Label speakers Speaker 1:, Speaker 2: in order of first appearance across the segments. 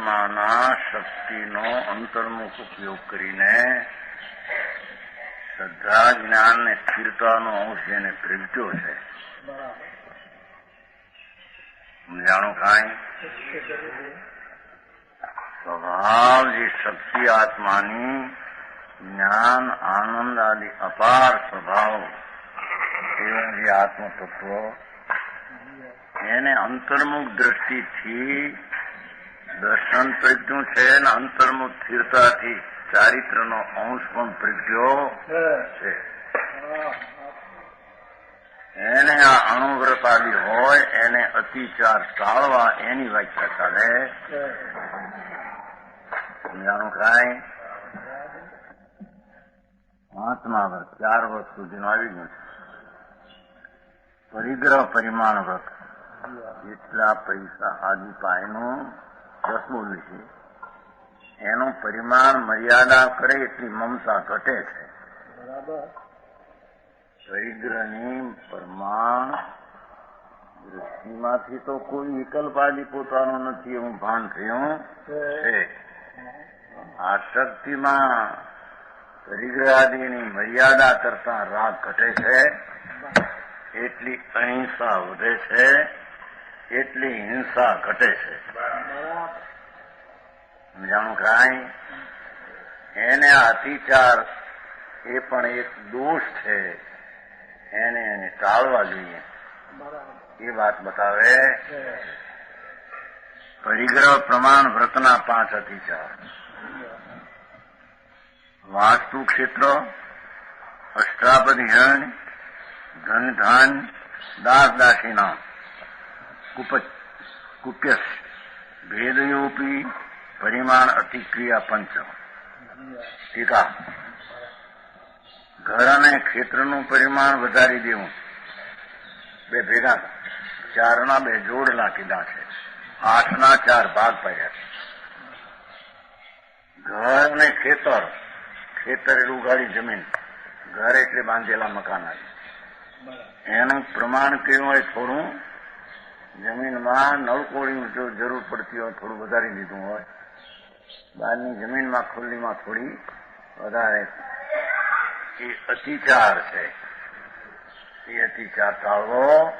Speaker 1: આત્માના શક્તિનો અંતર્મુખ ઉપયોગ કરીને શ્રદ્ધા, જ્ઞાન ને સ્થિરતાનો અંશ જેને પ્રગટ્યો છે. સમજાણું કાંઈ? સ્વભાવ જે શક્તિ આત્માની, જ્ઞાન, આનંદ આદિ અપાર સ્વભાવ, એવા જે આત્મતત્વ, એને અંતર્મુખ દ્રષ્ટિથી દર્શન પ્રજ્ઞું છે અને અંતર્મુખ સ્થિરતાથી ચારિત્રનો અંશ પણ પ્રજ્ઞો છે. એને આ અણુવ્રત આદિ હોય, એને અતિચાર ટાળવા એની વ્યાખ્યા ચાલે. સમજાણું કાંઈ? પાંચમા વ્રત, ચાર વર્ષ સુધીનું આવી ગયું છે. પરિગ્રહ પરિમાણ વ્રત જેટલા પૈસા આદિ પાયનું દસમું છે એનું પરિમાણ મર્યાદા કરે એટલી મમતા ઘટે છે. પરિગ્રહની પ્રમાણ દૃષ્ટિમાંથી તો કોઈ વિકલ્પ આદિ પોતાનો નથી એવું ભાન થયું છે. આ શક્તિમાં પરિગ્રહ આદિની મર્યાદા કરતા રાગ ઘટે છે. એટલી અહિંસા વધે છે. એટલી હિંસા ઘટે છે. સમજાણું કાંઈ એને અતિચાર એ પણ એક દોષ છે. એને એને ટાળવા જોઈએ. એ વાત બતાવે. પરિગ્રહ પ્રમાણ વ્રતના પાંચ અતિચાર. વાસ્તુ ક્ષેત્ર અષ્ટાપધિહણ ધન ધાન દાસ દાસીના કુપ કુપ્યસ. ભેદયોપી પરિમાણ અતિક્રિયા પંચ. ટીકા. ઘર અને ક્ષેત્રનું પરિમાણ વધારી દેવું. બે ભેગા. ચારના બે જોડલા કીધા છે આઠના ચાર ભાગ પડ્યા. છે ઘર અને ખેતર. ખેતર એટલે ઉગાડી જમીન. ઘર એટલે બાંધેલા મકાન. એનું પ્રમાણ કેવું હોય થોડું? જમીનમાં નળકોળી જો જરૂર પડતી હોય, થોડું વધારી લીધું હોય, બહારની જમીનમાં ખુલ્લીમાં થોડી વધારે. એ અતિચાર છે. એ અતિચાર ટાળવો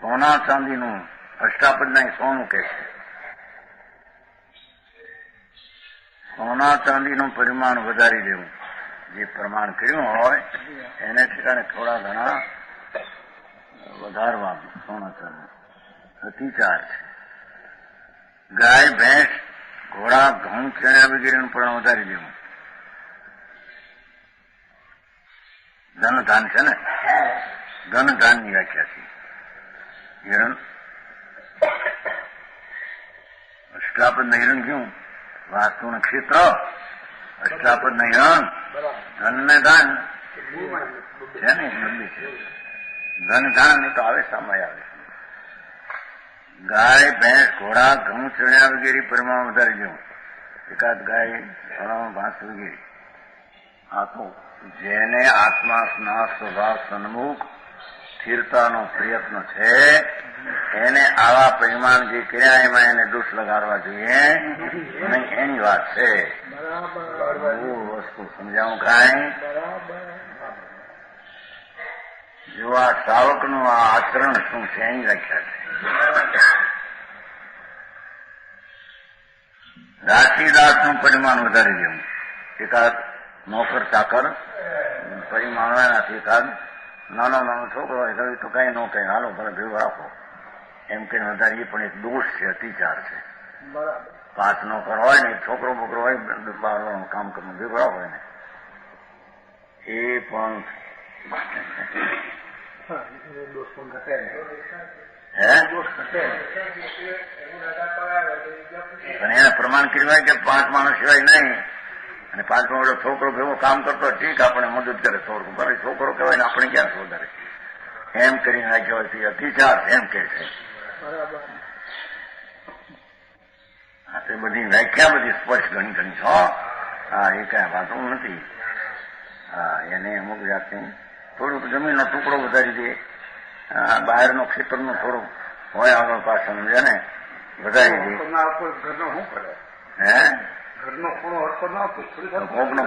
Speaker 1: સોના ચાંદીનું અષ્ટાપદના સોનું કે છે. સોના ચાંદીનું પરિમાણ વધારી દેવું. જે પ્રમાણ કર્યું હોય, એને ઠેકાણે થોડા ઘણા વધારવા સોના ચાંદી. અતિચાર છે. ગાય, ભેંસ, ઘોડા, ઘઉં ચણ્યા વગેરેનું પણ વધારી દેવું. ધન ધાન છે ને? ધન ધાનની વ્યાખ્યા છે હિરણ. અષ્ટાપદ હિરણ ક્યું વાસ્તુ ક્ષેત્ર. અષ્ટાપદ હિરણ. ધન. ને? દાન છે. ને બદલી છે ધન ધાન એ તો આવે સમય આવે. ગાય, ભેંસ, ઘોડા, ઘઉં, ચણ્યા વગેરે પરિમાણ વધારી દેવું એકાદ ગાય, ઘોડામાં ભાંસ વગેરે. આ જેને આત્મા સ્વભાવ, સન્મુખ, સ્થિરતાનો પ્રયત્ન છે, એને આવા પરિમાણ જે કર્યા એમાં એને દોષ લગાડવા જોઈએ. નહીં એની વાત છે. વસ્તુ સમજાવું કાંઈ. જો આ શ્રાવકનું આ આચરણ શું છે અહીં લખ્યા છે. રાશિદાસનું પરિમાણ વધારી દેવું એકાદ નોકર ચાકર પરિમાણ એનાથી એકાદ નાનો નાનો છોકરો હોય તો કઈ ન કઈ હાલો ભલે ભેગું રાખો. એમ કે વધારે એ પણ એક દોષ છે અતિચાર છે. પાંચ નોકર હોય ને છોકરો બોકરો હોય બાર કામ કરવું ભેગું રાખો એને. એ પણ પણ એને પ્રમાણ કર્યું કે પાંચ માણસ સિવાય નહીં. અને પાંચ માણસ છોકરો ભેગો કામ કરતો ઠીક આપણે મદદ કરે છોકરો. ભલે છોકરો કહેવાય ને આપણે ક્યાં શોધારે એમ કરી નાખ્યો હોય તે અતિચાર એમ કે છે. હા તે બધી વ્યાખ્યા બધી સ્પષ્ટ ઘણી ઘણી છો, હા. એ કઈ વાતો નથી. હા, એને અમુક જાતની થોડુંક જમીનનો ટુકડો વધારી દે. બહારનો ખેતરનો થોડો હોય આગળ પાછળ સમજે ને? વધારી દે.
Speaker 2: ઘરનો શું કરે?
Speaker 1: હે?
Speaker 2: ઘરનો ખૂણો હરકો ના
Speaker 1: કોકનો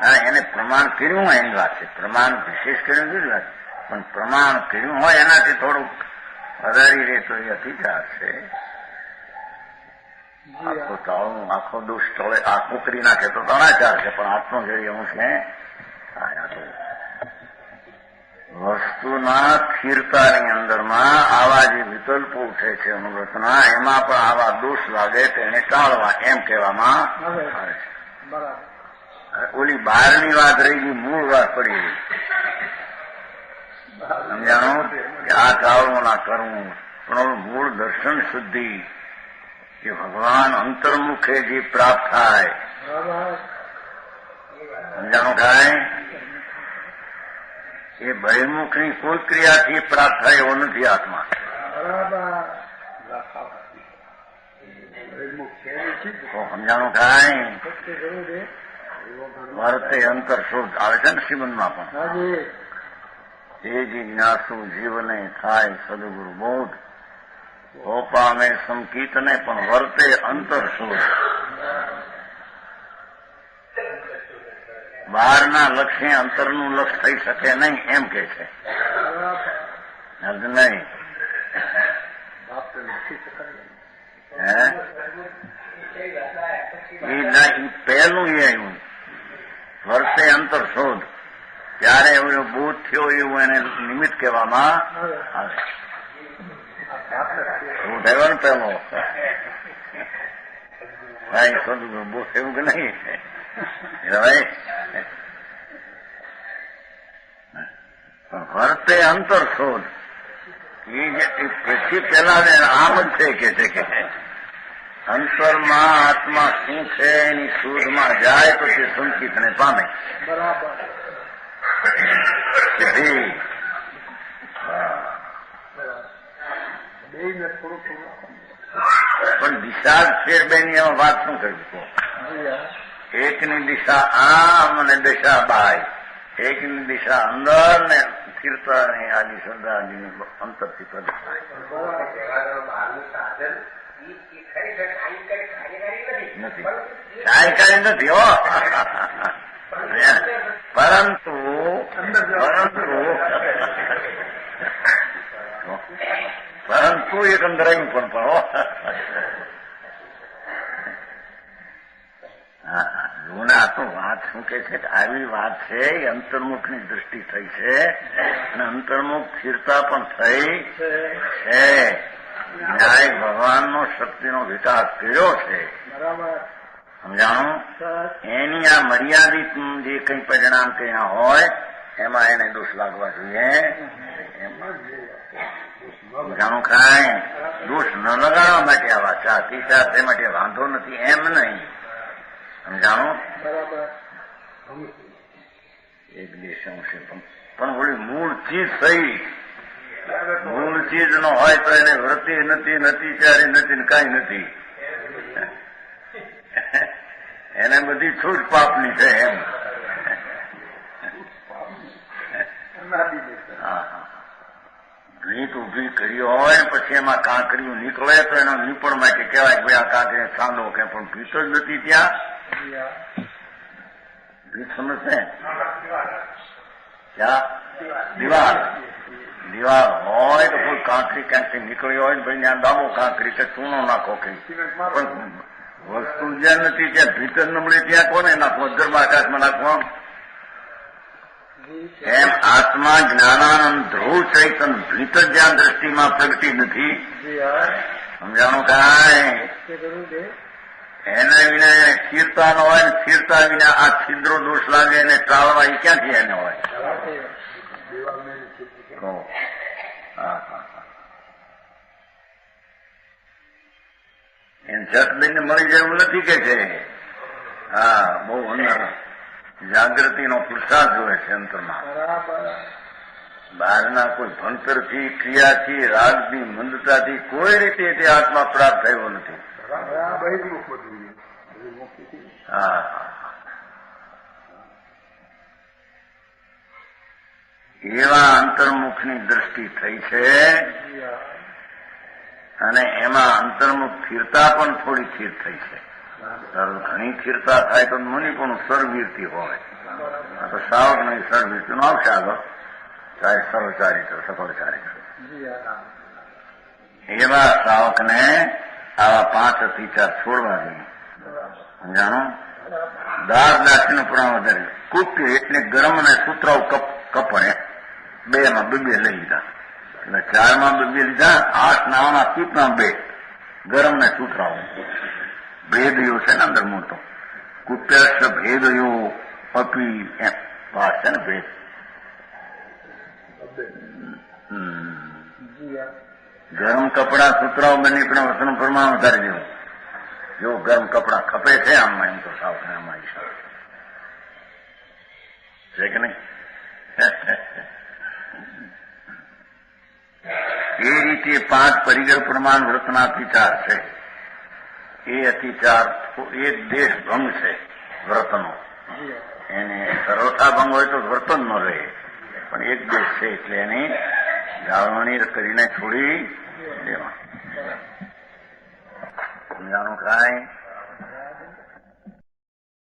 Speaker 1: હા એને પ્રમાણ કર્યું હોય એની વાત છે. પ્રમાણ વિશેષ કર્યું જુદી વાત? પણ પ્રમાણ કર્યું હોય એનાથી થોડુંક વધારી રહે તો એ અધિકાર છે. આખો તાળું આખો દોષ ટળે આખું કરી નાખે તો ઘણા છે પણ આત્મો હું અંશ ને આયા તો વસ્તુના સ્થિરતાની અંદરમાં આવા જે વિકલ્પો ઉઠે છે અનુવ્રતના. એમાં પણ આવા દોષ લાગે તેને ટાળવા એમ કહેવામાં
Speaker 2: આવે.
Speaker 1: છે. ઓલી બહારની વાત રહી ગઈ મૂળ વાત પડી ગઈ. સમજાણું? કે આ ટાળવું ના કરવું પણ ઓલું મૂળ દર્શન શુદ્ધિ. કે ભગવાન અંતર્મુખે જે પ્રાપ્ત થાય. સમજાણું થાય એ બહિર્મુખની કોઈ ક્રિયાથી પ્રાપ્ત થાય એવો નથી આત્મા. સમજાણું
Speaker 2: ઘરનો
Speaker 1: વર્તે અંતર શોધ આવે છે ને શ્રીમંદમાં પણ. એ જિજ્ઞાસુ જીવને થાય સદગુરુ બોધ પામે સંકીતને પણ વર્તે અંતર શુદ્ધ. બહારના લક્ષ્ય અંતરનું લક્ષ થઈ શકે નહીં, એમ કે છે. નહીં. પહેલું એ આવ્યું. વર્ષે અંતર શોધ. ત્યારે એવો બોધ થયો એવું એને નિમિત્ત કહેવામાં
Speaker 2: આવે.
Speaker 1: હું થયો ને પેલો એ શોધ બોધ થયું કે નહીં? ભાઈ વર્તે અંતર શોધ પછી પેલા આમ જ છે કે છે કે અંતરમાં આત્મા શું છે એની શોધમાં જાય તો તે સંકિતને પામે
Speaker 2: બરાબર
Speaker 1: પણ દિશા ફેરબેની એમાં વાત શું કરી કહો
Speaker 2: જી હા
Speaker 1: એકની દિશા આમ અને દિશા બાય. એકની દિશા અંદર ને સ્થિરતા ને આદિ શ્રદ્ધાની અંતરથી પ્રગટ થાય. નથી. હો. પરંતુ પરંતુ પરંતુ એક અંદરાયું પણ પણ હો હા જૂના તો વાત શું કે છે કે આવી વાત છે એ અંતર્મુખની દ્રષ્ટિ થઈ છે અને અંતર્મુખ સ્થિરતા પણ થઈ
Speaker 2: છે.
Speaker 1: ન્યાય ભગવાનનો શક્તિનો વિકાસ કર્યો છે. સમજાણું? એની આ મર્યાદિત જે કંઈ પરિણામ કયા હોય એમાં એને દોષ લાગવા જોઈએ. સમજાણું કાંઈ? દોષ ન લગાડવા માટે આ વાત છે. તે માટે વાંધો નથી એમ નહીં. સમજાણું?
Speaker 2: બરાબર.
Speaker 1: એક બે સંશય પણ પણ વળી મૂળ ચીજ થઈ મૂળ ચીજ નો હોય તો એને વૃત્તિ નથી નથી ત્યારે નથી કાંઈ નથી એને બધી છૂટ પાપની છે એમ. ભીત ઊભી કરી હોય, પછી એમાં કાંકરીયું નીકળે તો એનો નીપણ માટે કહેવાય કે ભાઈ આ કાંકરી સાંધો કે પણ ભીતો જ નથી ત્યાં ભીત સમજશે ક્યાં દિવાલ દિવાલ હોય તો કોઈ કાંકરી ક્યાંકથી નીકળી હોય ને ભાઈ ત્યાં દાબો કાંકરી કે ચૂનો નાખો
Speaker 2: કે
Speaker 1: પણ વસ્તુ જ્યાં નથી ત્યાં ભીતર નમળી ત્યાં કોને નાખવો? ધર્મ આકાશમાં નાખવો એમ આત્મા જ્ઞાનાનંદ ધ્રુવ ચૈતન ભીતર જ્યાં દ્રષ્ટિમાં પ્રગતિ નથી. સમજાણું કાંઈ? એને વિના એને સ્થિરતા ન હોય ને સ્થિરતા વિના આ છિદ્રો દોષ લાગે એને ટાળવા એ ક્યાંથી એને હોય? એને દઈને મળી જાય એવું નથી કે છે. હા, બહુ અંદર જાગૃતિનો પુરસાદ જોવે છે અંતરમાં. બહારના કોઈ ભણતરથી ક્રિયાથી રાગની મંદતાથી કોઈ રીતે તે આત્મા પ્રાપ્ત થયો નથી.
Speaker 2: બહિર્મુખ બધું બહિર્મુખથી
Speaker 1: હા. હા. એવા અંતર્મુખની દ્રષ્ટિ થઈ છે અને એમાં અંતર્મુખ સ્થિરતા પણ થોડી સ્થિર થઈ છે. ઘણી સ્થિરતા થાય તો મુનિ પણ સરવીરથી હોય. આ તો સાવક નહીં સરવીરથી આવશે આગળ ચાહે સર્વચારિત્ર સફળચારિત્ર
Speaker 2: જી હા.
Speaker 1: એવા શ્રાવકને આવા પાંચ અતિચાર છોડવા જોઈએ. સમજાણો? દાસ દાસી નો પુરાણ વધારે. કુપ્ય એટલે ગરમ અને સુતરાવ કપ કપડે બે માં બે બે લઈ લીધા. એટલે ચારમાં બે બે લીધા, આઠ નાવાના કીટમાં બે. ગરમ ને સુતરાવ ભેદયો છે ને અંદર મોટો. કુપ્યસ્થ ભેદયો અપી એમ. વાત છે ને ભેદ. હમ. ગરમ કપડા સુતરાઓ બની પણ વસનું પ્રમાણ વધારી દેવું જો ગરમ કપડા ખપે છે આમાં, એમ તો સાવ આમાં છે કે નહીં? એ રીતે પાંચ પરિગર પ્રમાણ વ્રતના અતિચાર છે. એ અતિચાર એ દેશ ભંગ છે વ્રતનો. એને સર્વથા ભંગ હોય તો વર્તન ન રહે. પણ એક દેશ છે એટલે એની જાળવણી કરીને છોડી દેવા. સમજાણું થાય?